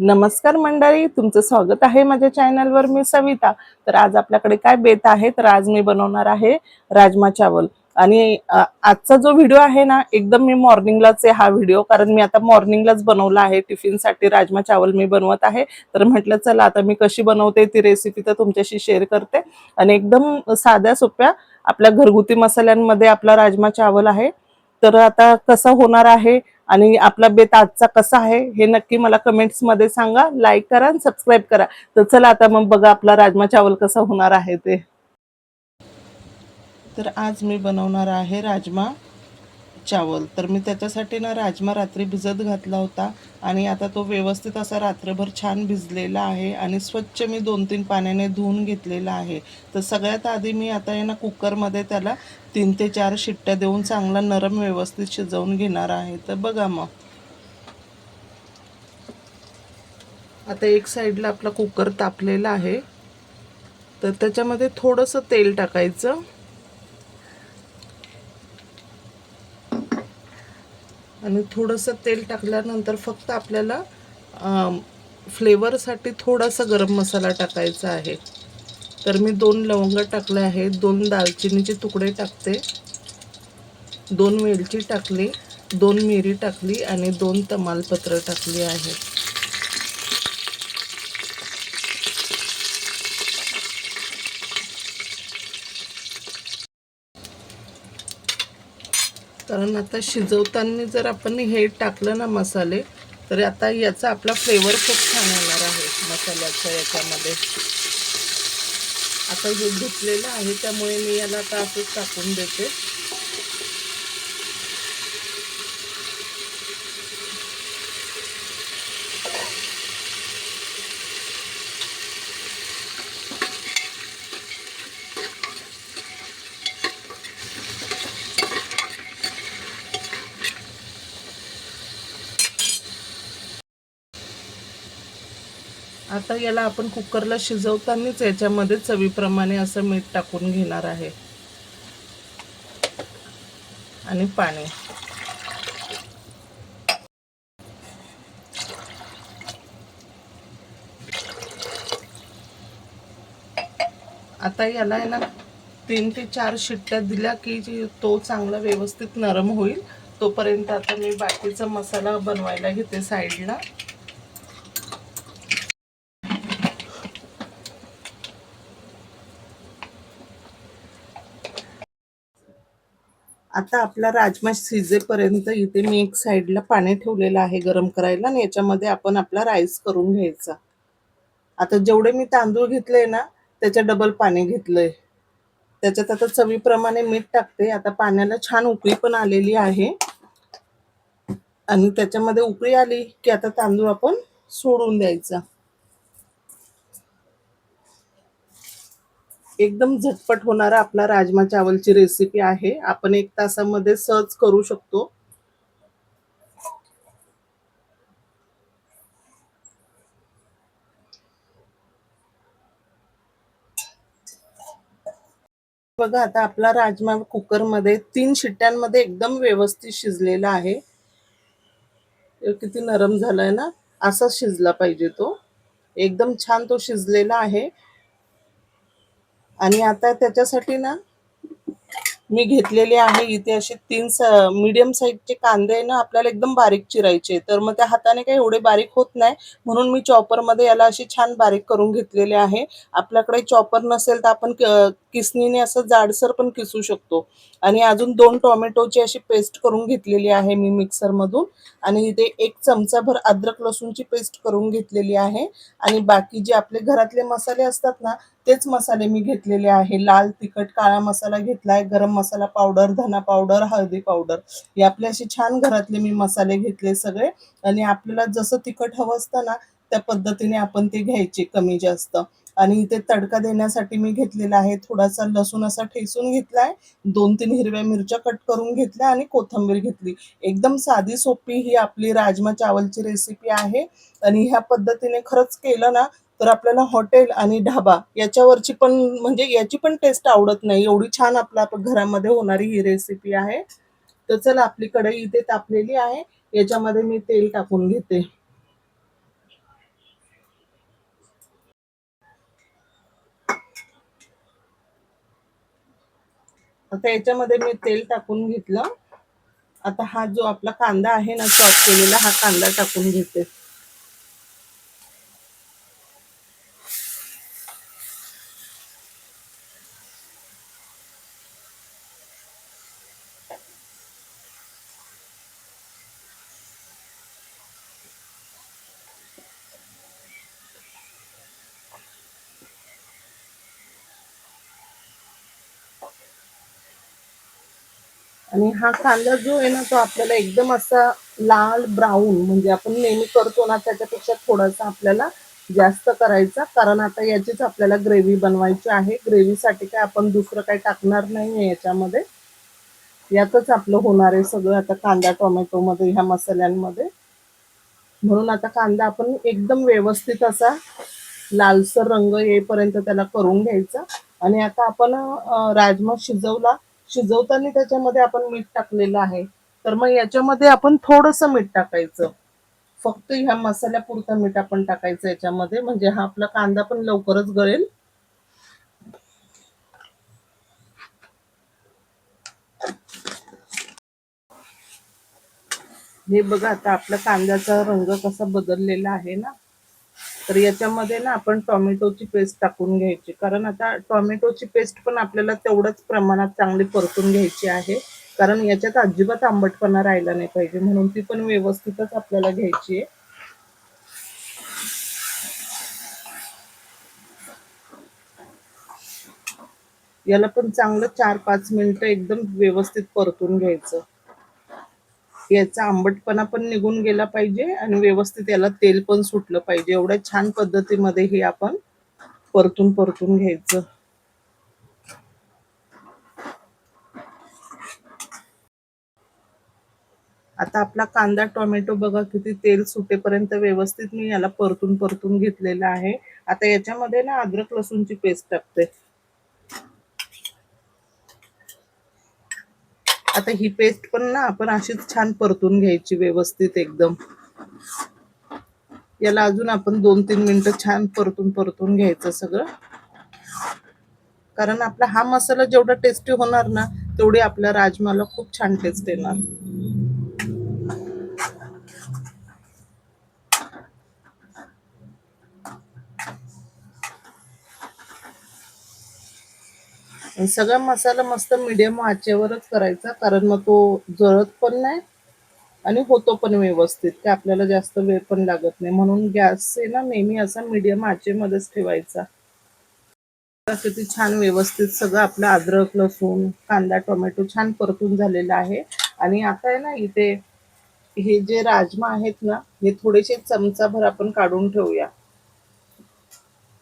नमस्कार मंडळी तुमचं स्वागत आहे माझ्या चॅनलवर. मी सविता. तर आज आपल्याकडे काय बेत आहे? तर आज मी बनवणार आहे राजमा चावल. आणि आजचा जो व्हिडिओ आहे ना एकदम मी मॉर्निंगलाच आहे हा व्हिडिओ. कारण मी आता मॉर्निंगलाच बनवला आहे. टिफिनसाठी राजमा चावल मी बनवत आहे. तर म्हटलं चला आता मी कशी बनवते ती रेसिपी तर तुमच्याशी शेअर करते. आणि एकदम साध्या सोप्या आपल्या घरगुती मसाल्यांमध्ये आपला राजमा चावल आहे. तर आता कसं होणार आहे आणि आपला बेत आजचा कसा आहे हे नक्की मला कमेंट्समध्ये सांगा लाईक करा आणि सबस्क्राईब करा. तर चला आता मग बघा आपला राजमा चावल कसा होणार आहे ते. तर आज मी बनवणार आहे राजमा. चावल. तर मी त्याच्यासाठी ना राजमा रात्री भिजत घातला होता आणि आता तो व्यवस्थित असा रात्रभर छान भिजलेला आहे आणि स्वच्छ मी दोन तीन पाण्याने धुवून घेतलेला आहे. तर सगळ्यात आधी मी आता आहे ना कुकरमध्ये त्याला तीन ते चार शिट्ट्या देऊन चांगला नरम व्यवस्थित शिजवून घेणार आहे. तर बघा मग. आता एक साईडला आपला कुकर तापलेला आहे. तर त्याच्यामध्ये थोडंसं तेल टाकायचं. आणि थोडंसं तेल टाकल्यानंतर फक्त आपल्याला फ्लेवरसाठी थोडासा गरम मसाला टाकायचा आहे. तर मी दोन लवंग टाकले आहेत दोन दालचिनीचे तुकडे टाकते. दोन वेलची टाकली दोन मिरी टाकली आणि दोन तमालपत्र टाकली आहेत कारण आता शिजवताना जर आपण हे टाकलं ना मसाले तर आता याचा आपला फ्लेवर खूप छान येणार आहे मसाल्याचा याच्यामध्ये. आता हे धुतलेलं आहे त्यामुळे मी याला आता असंच टाकून देते. आता याला आपण कुकरला शिजवतानाच याच्यामध्ये चवीप्रमाणे असं मीठ टाकून घेणार आहे. आणि पाणी. आता याला आहे ना तीन ते चार शिट्ट्या दिल्या की तो चांगला व्यवस्थित नरम होईल. तोपर्यंत आता मी बाकीचा मसाला बनवायला घेते साईडला. आता आपला राजमा शिजेपर्यंत इथे मी एक साईडला पाणी ठेवलेलं आहे गरम करायला आणि याच्यामध्ये आपण आपला राईस करून घ्यायचा. आता जेवढे मी तांदूळ घेतले ना त्याच्या डबल पाणी घेतलंय. त्याच्यात आता चवीप्रमाणे मीठ टाकते. आता पाण्याला छान उकळी पण आलेली आहे. आणि त्याच्यामध्ये उकळी आली की आता तांदूळ आपण सोडून द्यायचा. एकदम झटपट होणारा आपला राजमा चावलची रेसिपी आहे. आपण एक तासामध्ये सहज करू शकतो. बघा आता आपला राजमा कुकरमध्ये तीन शिट्ट्यांमध्ये एकदम व्यवस्थित शिजलेला आहे. किती नरम झालाय ना? असा शिजला पाहिजे तो. एकदम छान तो शिजलेला आहे. आणि आता त्याच्यासाठी ना मी घेतलेले आहे इथे असे तीन मीडियम साईजचे कांदे आहे ना आपल्याला एकदम बारीक चिरायचे तर मग त्या हाताने काही एवढे बारीक होत नाही. म्हणून मी चॉपरमध्ये याला अशी छान बारीक करून घेतलेले आहे. आपल्याकडे चॉपर नसेल तर आपण किसणीने किसनीने असं जाडसर पण किसू शकतो. आणि अजून दोन टोमॅटोची अशी पेस्ट करून घेतलेली आहे मी मिक्सरमधून आणि इथे एक चमचाभर अद्रक लसूणची पेस्ट करून घेतलेली आहे. आणि बाकी जे आपले घरातले मसाले असतात ना तेच मसाले मी घेतलेले आहे. लाल तिखट काळा मसाला घेतलाय गरम मसाला पावडर धना पावडर हळदी पावडर. हे आपले असे छान घरातले मी मसाले घेतले सगळे. आणि आपल्याला जसं तिखट हवं असतं ना त्या पद्धतीने आपण ते घ्यायचे कमी जास्त. आणि इथे तडका देण्यासाठी मी घेतलेला आहे. थोडासा लसूण असा ठेसून घेतलाय. दोन तीन हिरव्या मिरच्या कट करून घेतल्या आणि कोथिंबीर घेतली. एकदम साधी सोपी ही आपली राजमा चावलची रेसिपी आहे. आणि ह्या पद्धतीने खरंच केलं ना तर आपल्याला हॉटेल आणि ढाबा याच्यावरची पण म्हणजे याची पण टेस्ट आवडत नाही. एवढी छान आपल्या घरामध्ये होणारी ही रेसिपी आहे. तर चल आपली कढई इथे तापलेली आहे. याच्यामध्ये मी तेल टाकून घेते. आता याच्यामध्ये मी तेल टाकून घेतलं. आता हा जो आपला कांदा आहे ना चॉप केलेला हा कांदा टाकून घेते. आणि हा कांदा जो आहे ना तो आपल्याला एकदम असा लाल ब्राऊन म्हणजे आपण नेहमी करतो ना त्याच्यापेक्षा थोडासा आपल्याला जास्त करायचा. कारण आता याचीच आपल्याला ग्रेव्ही बनवायची आहे. ग्रेव्हीसाठी काय आपण दुसरं काही टाकणार नाही आहे याच्यामध्ये. यातच आपलं होणार आहे सगळं आता कांदा टोमॅटोमध्ये ह्या मसाल्यांमध्ये. म्हणून आता कांदा आपण एकदम व्यवस्थित असा लालसर रंग येईपर्यंत त्याला करून घ्यायचा. आणि आता आपण राजमा शिजवला. शिजवताना त्याच्यामध्ये आपण मीठ टाकलेलं आहे. तर मग याच्यामध्ये आपण थोडंसं मीठ टाकायचं. फक्त ह्या मसाल्यापुरतं मीठ आपण टाकायचं याच्यामध्ये. म्हणजे हा आपला कांदा पण लवकरच गळेल. हे बघा आता आपला कांद्याचा रंग कसा बदललेला आहे ना. तर याच्यामध्ये ना आपण टॉमॅटोची पेस्ट टाकून घ्यायची. कारण आता टॉमॅटोची पेस्ट पण आपल्याला तेवढ्याच प्रमाणात चांगली परतून घ्यायची आहे. कारण याच्यात अजिबात आंबटपणा राहिला नाही पाहिजे. म्हणून ती पण व्यवस्थितच आपल्याला घ्यायची आहे. याला पण चांगलं चार पाच मिनिटं एकदम व्यवस्थित परतून घ्यायचं. याचा आंबटपणा पण निघून गेला पाहिजे आणि व्यवस्थित याला तेल पण सुटलं पाहिजे. एवढ्या छान पद्धतीमध्ये हे आपण परतून परतून घ्यायचं. आता आपला कांदा टोमॅटो बघा किती तेल सुटेपर्यंत व्यवस्थित मी याला परतून परतून घेतलेला आहे. आता याच्यामध्ये ना अद्रक लसूणची पेस्ट टाकते. आता ही पेस्ट पण ना आपण अशीच छान परतून घ्यायची व्यवस्थित एकदम. याला अजून आपण दोन तीन मिनिटं छान परतून परतून घ्यायचं सगळं. कारण आपला हा मसाला जेवढा टेस्टी होणार ना तेवढी आपल्या राजमाला खूप छान टेस्ट येणार. सगळा मसाला मस्त मिडियम आचेवरच करायचा कारण मग तो जळत पण नाही आणि होतो पण व्यवस्थित की आपल्याला जास्त वेळ पण लागत नाही. म्हणून गॅस आहे ना नेहमी असा मीडियम आचेमध्येच ठेवायचा. किती छान व्यवस्थित सगळं आपलं अद्रक लसूण कांदा टोमॅटो छान परतून झालेला आहे. आणि आता आहे ना इथे हे जे राजमा आहेत ना हे थोडेसे चमचाभर आपण काढून ठेवूया.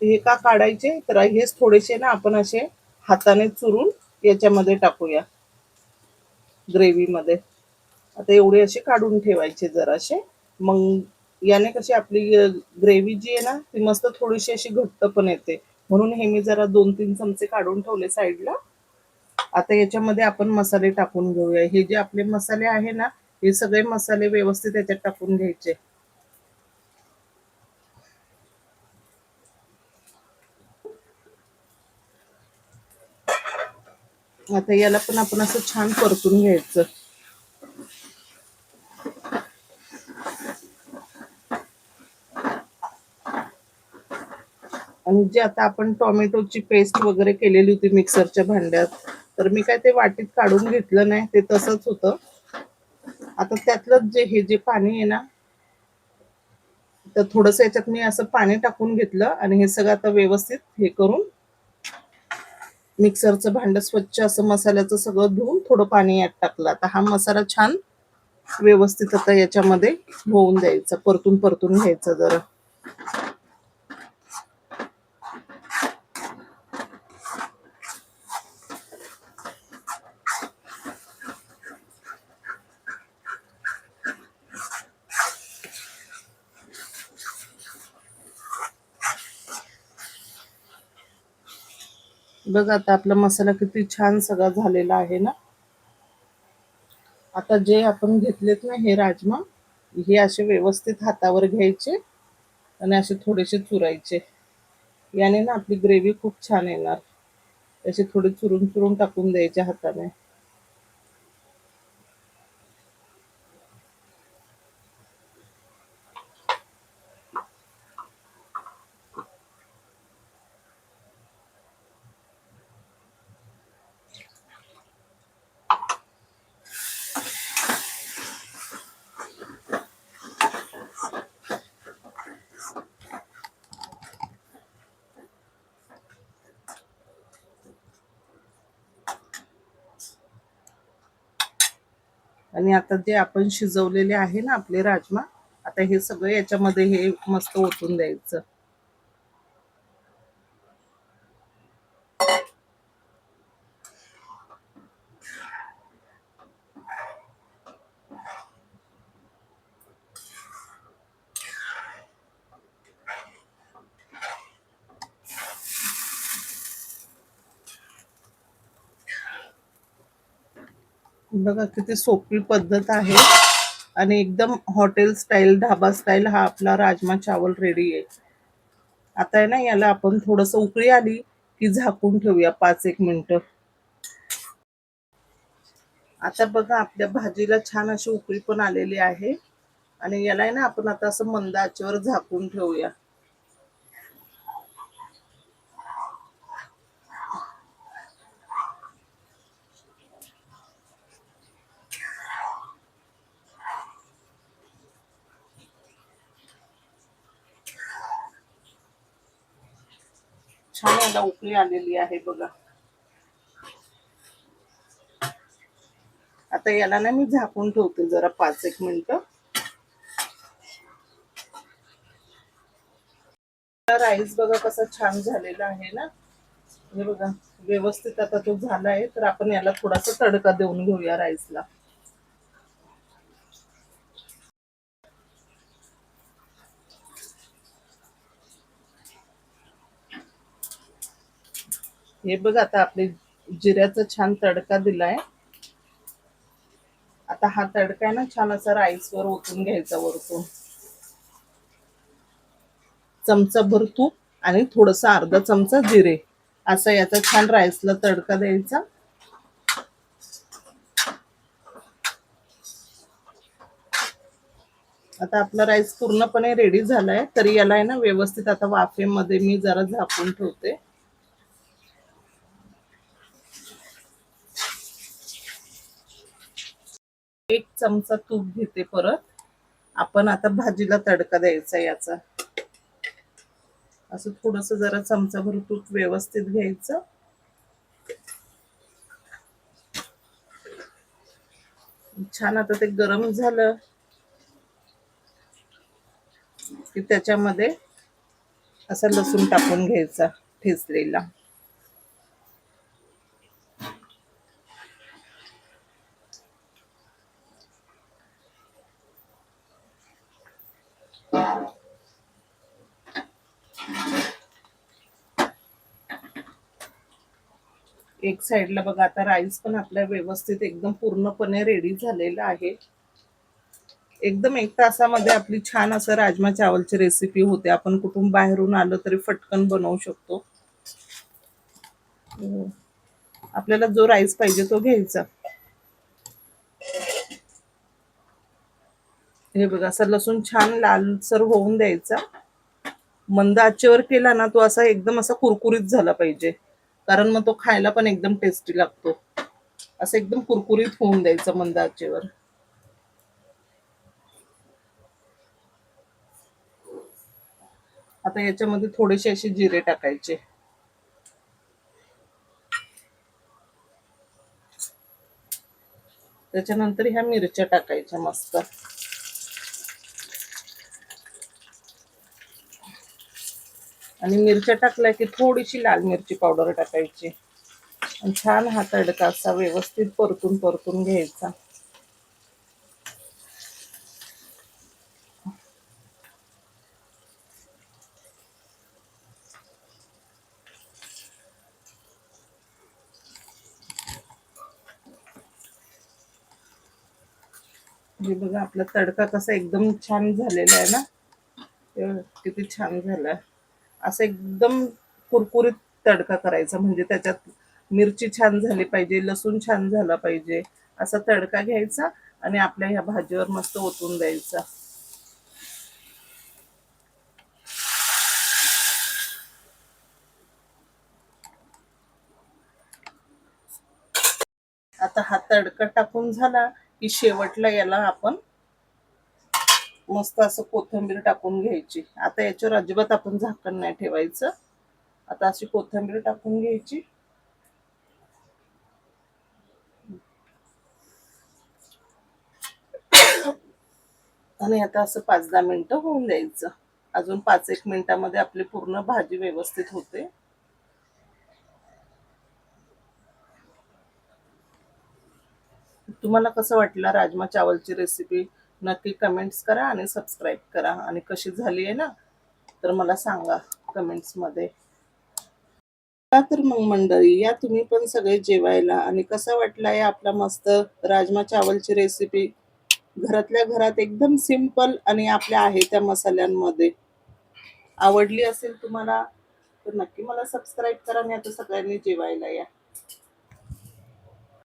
हे का काढायचे? तर हेच थोडेसे ना आपण असे हाताने चुरून याच्यामध्ये टाकूया. ग्रेव्हीमध्ये आता एवढे असे काढून ठेवायचे जरासे. मग याने कशी आपली ग्रेव्ही जी आहे ना ती मस्त थोडीशी अशी घट्ट पण येते. म्हणून हे मी जरा दोन तीन चमचे काढून ठेवले साईडला. आता याच्यामध्ये आपण मसाले टाकून घेऊया. हे जे आपले मसाले आहे ना हे सगळे मसाले व्यवस्थित याच्यात टाकून घ्यायचे. आता याला पण आपण असं छान परतून घ्यायचं. आणि जे आता आपण टोमॅटोची पेस्ट वगैरे केलेली होती मिक्सरच्या भांड्यात तर मी काय ते वाटीत काढून घेतलं नाही ते तसंच होतं. आता त्यातलं जे हे जे पाणी आहे ना तर थोडंसं याच्यात मी असं पाणी टाकून घेतलं आणि हे सगळं आता व्यवस्थित हे करून मिक्सरचं भांड स्वच्छ असं मसाल्याचं सगळं धुवून थोडं पाणी यात टाकलं. आता हा मसाला छान व्यवस्थित आता याच्यामध्ये होऊन द्यायचा परतून परतून घ्यायचा जरा. बघ आता आपला मसाला किती छान सगळा झालेला आहे ना. आता जे आपण घेतलेत ना हे राजमा हे असे व्यवस्थित हातावर घ्यायचे आणि असे थोडेसे चुरायचे. याने ना आपली ग्रेव्ही खूप छान येणार. असे थोडे चुरून चुरून टाकून द्यायचे हाताने. आणि आता जे आपण शिजवलेले आहे ना आपले राजमा आता हे सगळं याच्यामध्ये हे मस्त ओतून द्यायचं. बघा किती सोपी पद्धत आहे. आणि एकदम हॉटेल स्टाईल ढाबा स्टाईल हा आपला राजमा चावल रेडी आहे. आता आहे ना याला आपण थोडस उकळी आली की झाकून ठेवूया पाच एक मिनिट. आता बघा आपल्या भाजीला छान अशी उकळी पण आलेली आहे. आणि याला आहे ना आपण आता असं मंद आचेवर झाकून ठेवूया. छान याला उकळी आलेली आहे बघा. आता याला ना मी झाकून ठेवते जरा पाच एक मिनिट. राईस बघा कसा छान झालेला आहे ना. हे बघा व्यवस्थित आता तो झाला आहे तर आपण याला थोडासा तडका देऊन घेऊया राईसला. हे बघ आता आपले जिऱ्याचा छान तडका दिलाय. आता हा तडका आहे ना छान असा राईस वर ओतून घ्यायचा वरतून. चमचा भर तूप आणि थोडस अर्धा चमचा जिरे. असा याचा छान राईसला तडका द्यायचा. आता आपला राईस पूर्णपणे रेडी झालाय. तरी याला आहे ना व्यवस्थित आता वाफेमध्ये मी जरा झाकून ठेवते. एक चमचा तूप घेते परत. आपण आता भाजीला तडका द्यायचा याचा. असं थोडस जरा चमचाभर तूप व्यवस्थित घ्यायचं. छान आता ते गरम झालं की त्याच्यामध्ये असा लसूण टाकून घ्यायचा ठेचलेला. एक साइडला बघा आता राईस पण आपल्या व्यवस्थित एकदम पूर्णपणे रेडी झालेला आहे. एकदम एक तासामध्ये आपली छान असं राजमा चावलची रेसिपी होते. आपण कुठून बाहेरून आलं तरी फटकन बनवू शकतो. आपल्याला जो राईस पाहिजे तो घ्यायचा. हे बघा असं लसूण छान लालसर होऊन द्यायचा. मंद आचेवर केला ना तो असा एकदम असा कुरकुरीत झाला पाहिजे. कारण मग तो खायला पण एकदम टेस्टी लागतो. असं एकदम कुरकुरीत होऊन द्यायचं मंद आचेवर आता याच्यामध्ये थोडेसे असे जिरे टाकायचे. त्याच्यानंतर ह्या मिरच्या टाकायच्या मस्त. आणि मिरच्या टाकल्या की थोडीशी लाल मिरची पावडर टाकायची. आणि छान हा तडका असा व्यवस्थित परतून परतून घ्यायचा. हे बघा आपला तडका कसा एकदम छान झालेला आहे ना? किती छान झालाय असं एकदम कुरकुरीत तडका करायचा. म्हणजे त्याच्यात मिरची छान झाली पाहिजे लसूण छान झाला पाहिजे असा तडका घ्यायचा आणि आपल्या ह्या भाजीवर मस्त ओतून द्यायचा. आता हा तडका टाकून झाला की शेवटला याला आपण मस्त असं कोथिंबीर टाकून घ्यायची. आता याच्यावर अजिबात आपण झाकण नाही ठेवायचं. आता अशी कोथिंबीर टाकून घ्यायची. आणि आता असं पाच दहा मिनिटं होऊन द्यायचं. अजून पाच एक मिनिटामध्ये आपली पूर्ण भाजी व्यवस्थित होते. तुम्हाला कसं वाटलं राजमा चावलची रेसिपी नक्की कमेंट्स करा आणि सबस्क्राईब करा. आणि कशी झाली आहे ना तर मला सांगा कमेंट्समध्ये तर मग मंडळी या तुम्ही पण सगळे जेवायला. आणि कसा वाटला आहे आपला मस्त राजमा चावलची रेसिपी घरातल्या घरात एकदम सिंपल आणि आपल्या आहे त्या मसाल्यांमध्ये. आवडली असेल तुम्हाला तर नक्की मला सबस्क्राईब करा. आणि आता सगळ्यांनी जेवायला या.